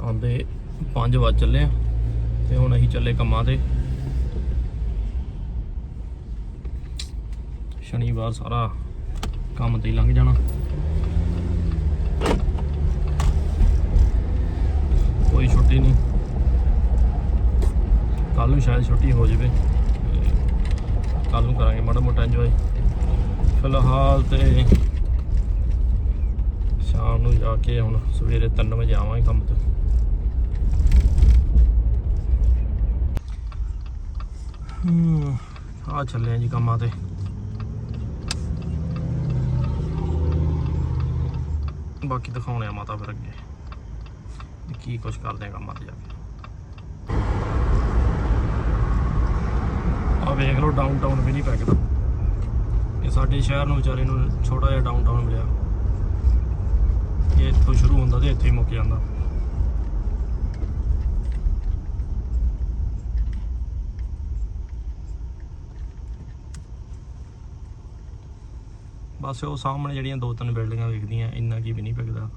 ਸ਼ਾਮ ਦੇ 5 ਵਜ ਚੱਲੇ ਆ ਤੇ ਹੁਣ ਅਸੀਂ ਚੱਲੇ ਕੰਮਾਂ ਤੇ। ਸ਼ਨੀਵਾਰ ਸਾਰਾ ਕੰਮ ਤੇ ਹੀ ਲੰਘ ਜਾਣਾ। ਕੋਈ ਛੁੱਟੀ ਨਹੀਂ। ਕੱਲ ਨੂੰ ਸ਼ਾਇਦ ਛੁੱਟੀ ਹੋ ਜਾਵੇ। ਕੱਲ ਨੂੰ ਕਰਾਂਗੇ ਮਾੜਾ ਮੋਟਾ ਇੰਜੋਏ ਫਿਲਹਾਲ ਤੇ ਸ਼ਾਮ ਨੂੰ ਜਾ ਕੇ ਹੁਣ ਸਵੇਰੇ 3 ਵਜੇ ਆਵਾਂਗੇ ਕੰਮ ਤੇ। ਹੂੰ ਆ ਚੱਲੇ ਆ ਜੀ ਕੰਮਾਂ ਤੇ। ਬਾਕੀ ਦਿਖਾਉਣੇ ਆ ਮਾਤਾ ਫਿਰ ਅੱਗੇ। ਕੀ ਕੁਝ ਕਰਦੇ ਆ ਕੰਮਾਂ ਤੇ ਜਾ ਕੇ। ਆ ਵੇਖ ਲਓ ਡਾਊਨਟਾਊਨ ਵੀ ਨਹੀਂ ਪੈ ਗਿਆ ਇਹ ਸਾਡੇ ਸ਼ਹਿਰ ਨੂੰ ਵਿਚਾਰੇ ਨੂੰ ਛੋਟਾ ਜਿਹਾ ਡਾਊਨਟਾਊਨ ਮਿਲਿਆ। ਇਹ ਇੱਥੋਂ ਸ਼ੁਰੂ ਹੁੰਦਾ ਤੇ ਇੱਥੇ ਹੀ ਮੁੱਕ ਜਾਂਦਾ। ਬਸ ਉਹ ਸਾਹਮਣੇ ਜਿਹੜੀਆਂ ਦੋ ਤਿੰਨ ਬਿਲਡਿੰਗਾਂ ਵਿਖਦੀਆਂ ਇੰਨਾ ਕੀ ਵੀ ਨਹੀਂ ਪੈਕਦਾ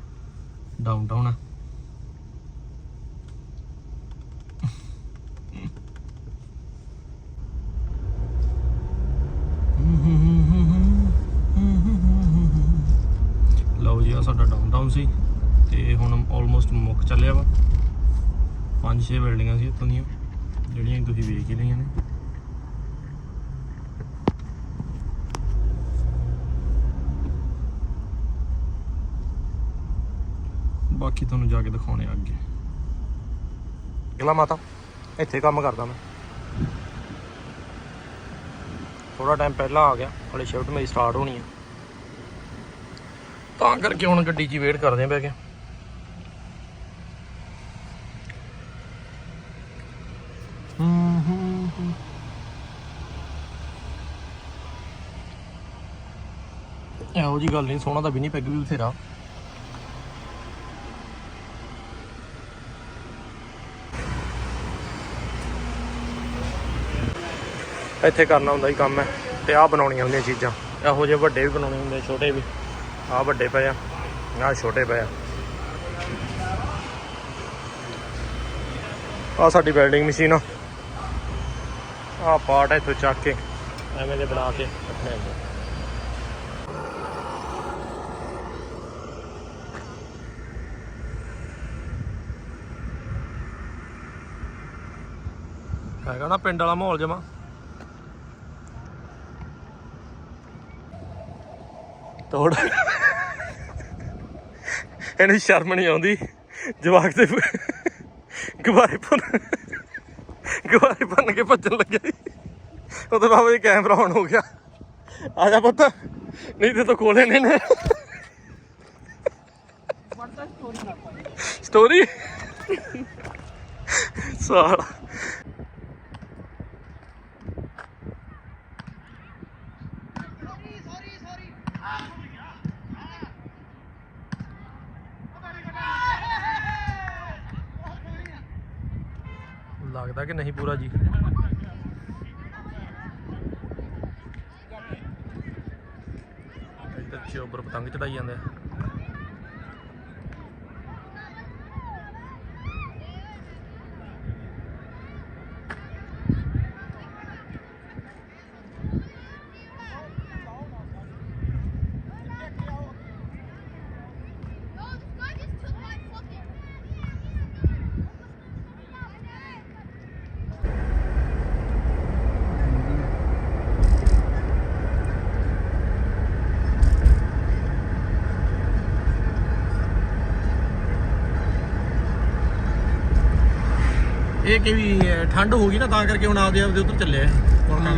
ਡਾਊਨਟਾਊਨ ਆ। ਲਓ ਜੀ ਆ ਸਾਡਾ ਡਾਊਨਟਾਊਨ ਸੀ ਤੇ ਹੁਣ ਆਲਮੋਸਟ ਮੁੱਕ ਚੱਲਿਆ ਵਾ। ਪੰਜ ਛੇ ਬਿਲਡਿੰਗਾਂ ਸੀ ਇੱਥੋਂ ਦੀਆਂ, ਜਿਹੜੀਆਂ ਤੁਸੀਂ ਵੇਖ ਹੀ ਲਈਆਂ ਨੇ। ਬਾਕੀ ਤੁਹਾਨੂੰ ਜਾ ਕੇ ਦਿਖਾਉਣੇ ਆ ਅੱਗੇ। ਅਗਲਾ ਮਾਤਾ, ਇੱਥੇ ਕੰਮ ਕਰਦਾ ਮੈਂ। ਥੋੜਾ ਟਾਈਮ ਪਹਿਲਾਂ ਆ ਗਿਆ, ਹਲੇ ਸ਼ਿਫਟ ਮੇਰੀ ਸਟਾਰਟ ਹੋਣੀ ਹੈ ਤਾਂ ਕਰਕੇ ਹੁਣ ਗੱਡੀ 'ਚ ਵੇਟ ਕਰਦੇ ਆ ਬੈ ਕੇ। ਇਹੋ ਜੀ ਗੱਲ ਨਹੀਂ ਸੋਹਣਾ ਤਾਂ ਵੀ ਨਹੀਂ ਪੈਗ ਵੀ ਬਥੇਰਾ। ਇੱਥੇ ਕਰਨਾ ਹੁੰਦਾ ਹੀ ਕੰਮ ਹੈ ਤੇ ਆਹ ਬਣਾਉਣੀਆਂ ਹੁੰਦੀਆਂ ਚੀਜ਼ਾਂ। ਇਹੋ ਜਿਹੇ ਵੱਡੇ ਵੀ ਬਣਾਉਣੇ ਹੁੰਦੇ, ਛੋਟੇ ਵੀ। ਆਹ ਵੱਡੇ ਪਏ ਆ, ਆਹ ਛੋਟੇ ਪਏ ਆ। ਆਹ ਸਾਡੀ ਵੈਲਡਿੰਗ ਮਸ਼ੀਨ ਆ। ਆਹ ਪਾਰਟ ਇੱਥੋਂ ਚੱਕ ਕੇ, ਐਵੇਂ ਦੇ ਬਣਾ ਕੇ ਰੱਖਣੇ ਹੁੰਦੇ ਹੈਗਾ ਨਾ ਪਿੰਡ ਵਾਲਾ ਮਾਹੌਲ ਜਮਾ? ਤੋੜ। ਇਹਨੂੰ ਸ਼ਰਮ ਨਹੀਂ ਆਉਂਦੀ। ਜਵਾਕ ਤੇ ਗਵਾਰੇ ਭੰਨ ਗਵਾਰੇ ਭੰਨ ਕੇ ਭੱਜਣ ਲੱਗਿਆ ਸੀ। ਉਦੋਂ ਬਾਅਦ ਇਹ ਕੈਮਰਾ ਆਨ ਹੋ ਗਿਆ। ਆ ਜਾ ਪੁੱਤ। ਨਹੀਂ ਤੇ ਤਾਂ ਕੋਲੇ ਨੇ। ਨੇ ਸਟੋਰੀ ਸਾਲਾ। ਲੱਗਦਾ ਕਿ ਨਹੀਂ ਪੂਰਾ ਜੀ? ਇੱਧਰ ਚੋਬਰ ਪਤੰਗ ਚੜਾਈ ਜਾਂਦੇ ਆ। ਇਹ ਕਿ ਵੀ ਠੰਡ ਹੋ ਗਈ ਨਾ, ਤਾਂ ਕਰਕੇ ਹੁਣ ਆਪਦੇ ਆਪਦੇ ਉੱਧਰ ਚੱਲਿਆ ਆ। ਹੁਣ ਕਾ